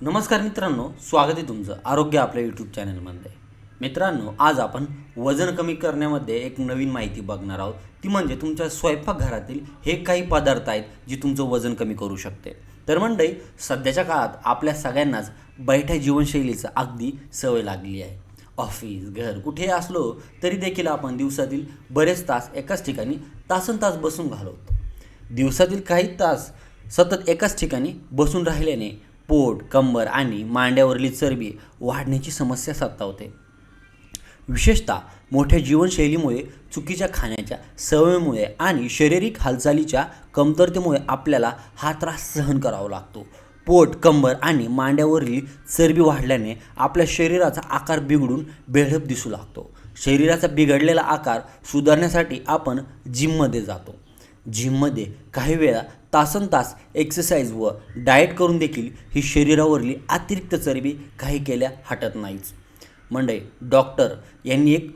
नमस्कार मित्रांनो स्वागत आहे तुमचं आरोग्य आपल्या यूट्यूब चॅनलमध्ये मित्रांनो आज आपण वजन कमी करण्यामध्ये एक नवीन माहिती बघणार आहोत. ती म्हणजे तुमच्या स्वयंपाकघरातील हे काही पदार्थ आहेत जे तुमचं वजन कमी करू शकते. तर मंडई सध्याच्या काळात आपल्या सगळ्यांनाच बैठ्या जीवनशैलीचं अगदी सवय लागली आहे. ऑफिस घर कुठेही असलो तरी देखील आपण दिवसातील बरेच तास एकाच ठिकाणी तासन तास बसून घालवतो. दिवसातील काही तास सतत एकाच ठिकाणी बसून राहिल्याने पोट कंबर आणि मांड्यावरली चरबी वाढण्याची समस्या सतावते. विशेषतः मोठ्या जीवनशैलीमुळे चुकीच्या खाण्याच्या सवयीमुळे आणि शारीरिक हालचालीच्या कमतरतेमुळे आपल्याला हा त्रास सहन करावा लागतो. पोट कंबर आणि मांड्यावरील चरबी वाढल्याने आपल्या शरीराचा आकार बिघडून बेढप दिसू लागतो. शरीराचा बिघडलेला आकार सुधारण्यासाठी आपण जिममध्ये जातो. जिममध्ये काही वेळा तासन तास एक्सरसाइज व डाएट करून देखील ही शरीरावरली अतिरिक्त चरबी काही केल्या हटत नाहीच म्हणजे डॉक्टर यांनी एक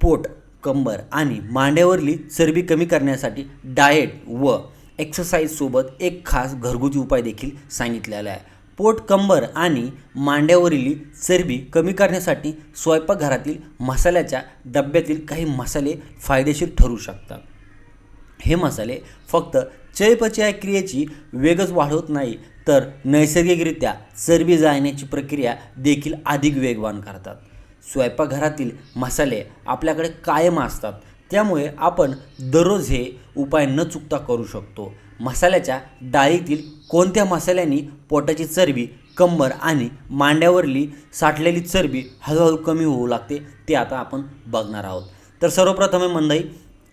पोट कंबर आणि मांड्यावरली चरबी कमी करण्यासाठी डाएट व एक्सरसाइजसोबत एक खास घरगुती उपाय देखील सांगितलेला आहे. पोट कंबर आणि मांड्यावरील चरबी कमी करण्यासाठी स्वयंपाकघरातील मसाल्याच्या डब्यातील काही मसाले फायदेशीर ठरू शकतात. हे मसाले फक्त चयपचया क्रियेची वेगच वाढवत नाही तर नैसर्गिकरित्या चरबी जाळण्याची प्रक्रिया देखील अधिक वेगवान करतात. स्वयंपाकघरातील मसाले आपल्याकडे कायम असतात त्यामुळे आपण दररोज हे उपाय न चुकता करू शकतो. मसाल्याच्या डाळीतील कोणत्या मसाल्यानी पोटाची चरबी कंबर आणि मांड्यावरली साठलेली चरबी हळूहळू कमी होऊ लागते ते आता आपण बघणार आहोत. तर सर्वप्रथम आहे मंदई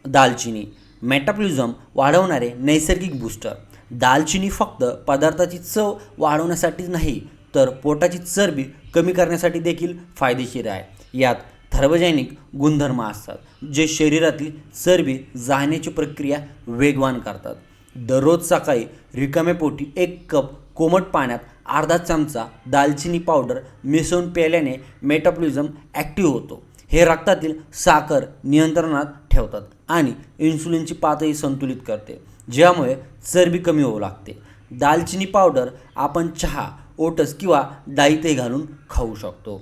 दालचिनी. मेटाप्लिझम वाढवणारे नैसर्गिक बूस्टर. दालचिनी फक्त पदार्थाची चव वाढवण्यासाठीच नाही तर पोटाची चरबी कमी करण्यासाठी देखील फायदेशीर आहे. यात थर्वजैनिक गुणधर्म असतात जे शरीरातील चरबी जाण्याची प्रक्रिया वेगवान करतात. दररोज सकाळी रिकाम्या पोटी एक कप कोमट पाण्यात अर्धा चमचा दालचिनी पावडर मिसळून प्यायल्याने मेटाबॉलिझम ॲक्टिव्ह होतो. हे रक्तातील साखर नियंत्रणात ठेवतात आणि इन्सुलिनची पातळी संतुलित करते ज्यामुळे चरबी कमी होऊ लागते. दालचिनी पावडर आपण चहा ओटस किंवा डाळीतही घालून खाऊ शकतो.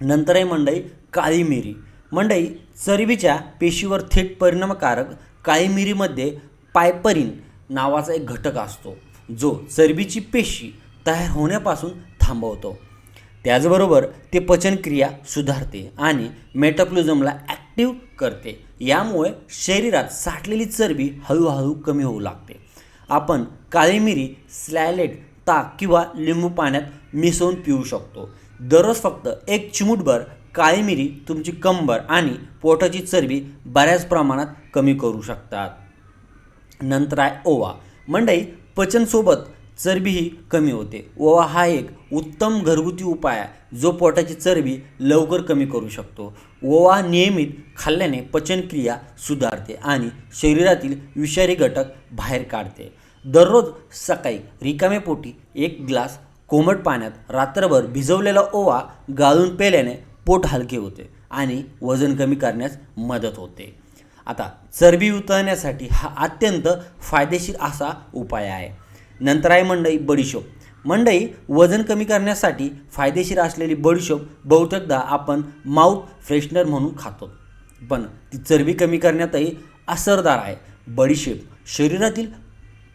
नंतर आहे मंडई काळी मिरी मंडई चरबीच्या पेशीवर थेट परिणामकारक काळी मिरीमध्ये पायपरिन नावाचा एक घटक असतो जो चरबीची पेशी तयार होण्यापासून थांबवतो. त्याचबरोबर ते पचनक्रिया सुधारते आणि मेटाप्लिझमला ॲक्टिव्ह करते. यामुळे शरीरात साठलेली चरबी हळूहळू कमी होऊ लागते. आपण काळी मिरी स्लॅलेट ताक किंवा लिंबू पाण्यात मिसळून पिऊ शकतो. दररोज फक्त एक चिमूटभर काळी मिरी तुमची कंबर आणि पोटाची चरबी बऱ्याच प्रमाणात कमी करू शकतात. नंतर आहे ओवा. मंडई पचनसोबत चरबीही कमी होते. ओवा हा एक उत्तम घरगुती उपाय आहे जो पोटाची चरबी लवकर कमी करू शकतो. ओवा नियमित खाल्ल्याने पचनक्रिया सुधारते आणि शरीरातील विषारी घटक बाहेर काढते. दररोज सकाळी रिकाम्या पोटी एक ग्लास कोमट पाण्यात रात्रभर भिजवलेला ओवा गाळून पेल्याने पोट हलके होते आणि वजन कमी करण्यास मदत होते. आता चरबी उतरण्यासाठी हा अत्यंत फायदेशीर असा उपाय आहे. नंतर आहे मंडई बडीशोप. मंडई वजन कमी करण्यासाठी फायदेशीर असलेली बडीशोप बहुतेकदा आपण माउथ फ्रेशनर म्हणून खातो. पण ती चरबी कमी करण्यातही असरदार आहे. बडीशेप शरीरातील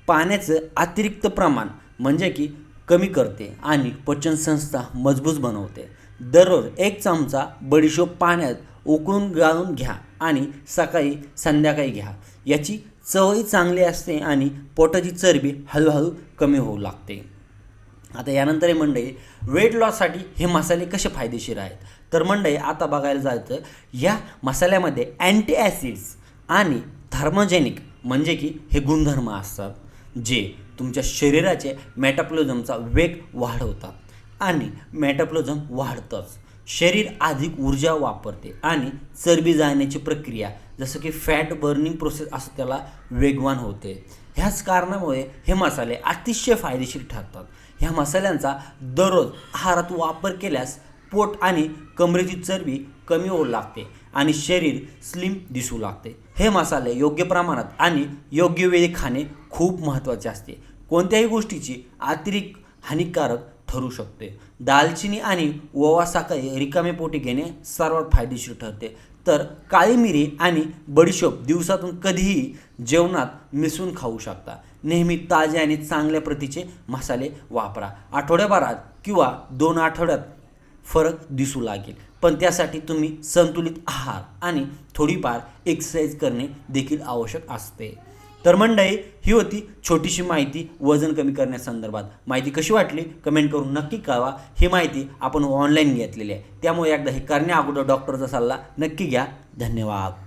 पाण्याचं अतिरिक्त प्रमाण म्हणजे की कमी करते आणि पचनसंस्था मजबूत बनवते. दररोज एक चमचा बडीशोप पाण्यात उकळून गाळून घ्या आणि सकाळी संध्याकाळी घ्या. याची चवही चांगली असते आणि पोटाची चरबी हळूहळू कमी होऊ लागते. आता यानंतर हे मंडळी वेट लॉससाठी हे मसाले कसे फायदेशीर आहेत? तर मंडळी आता बघायला जायचं या मसाल्यामध्ये अँटी ॲसिड्स आणि थर्मोजेनिक म्हणजे की हे गुणधर्म असतात जे तुमच्या शरीराचे मेटाप्लोझमचा वेग वाढवतात आणि मेटाप्लोझम वाढतंच. शरीर अधिक ऊर्जा वापरते आणि चरबी जाण्याची प्रक्रिया जसं की फॅट बर्निंग प्रोसेस असं त्याला वेगवान होते. ह्याच कारणामुळे हे मसाले अतिशय फायदेशीर ठरतात. ह्या मसाल्यांचा दररोज आहारात वापर केल्यास पोट आणि कमरेची चरबी कमी होऊ लागते आणि शरीर स्लिम दिसू लागते. हे मसाले योग्य प्रमाणात आणि योग्य वेळी खाणे खूप महत्त्वाचे असते. कोणत्याही गोष्टीची अतिरिक्त हानिकारक ठरू शकते. दालचिनी आणि ओवा साखर रिकामे पोटी घेणे सर्वात फायदेशीर ठरते. तर काळी मिरी आणि बडीशोप दिवसातून कधीही जेवणात मिसळून खाऊ शकता. नेहमी ताजे आणि चांगल्या प्रतीचे मसाले वापरा. आठवड्याभरात किंवा दोन आठवड्यात फरक दिसू लागेल. पण त्यासाठी तुम्ही संतुलित आहार आणि थोडीफार एक्सरसाइज करणे देखील आवश्यक असते. तर मंडळी ही होती छोटीशी माहिती वजन कमी करण्यासंदर्भात माहिती कशी वाटली? कमेंट करून नक्की कळवा. ही माहिती आपण ऑनलाईन घेतलेली आहे. त्यामुळे एकदा हे करण्या अगोदर डॉक्टरचा सल्ला नक्की घ्या. धन्यवाद.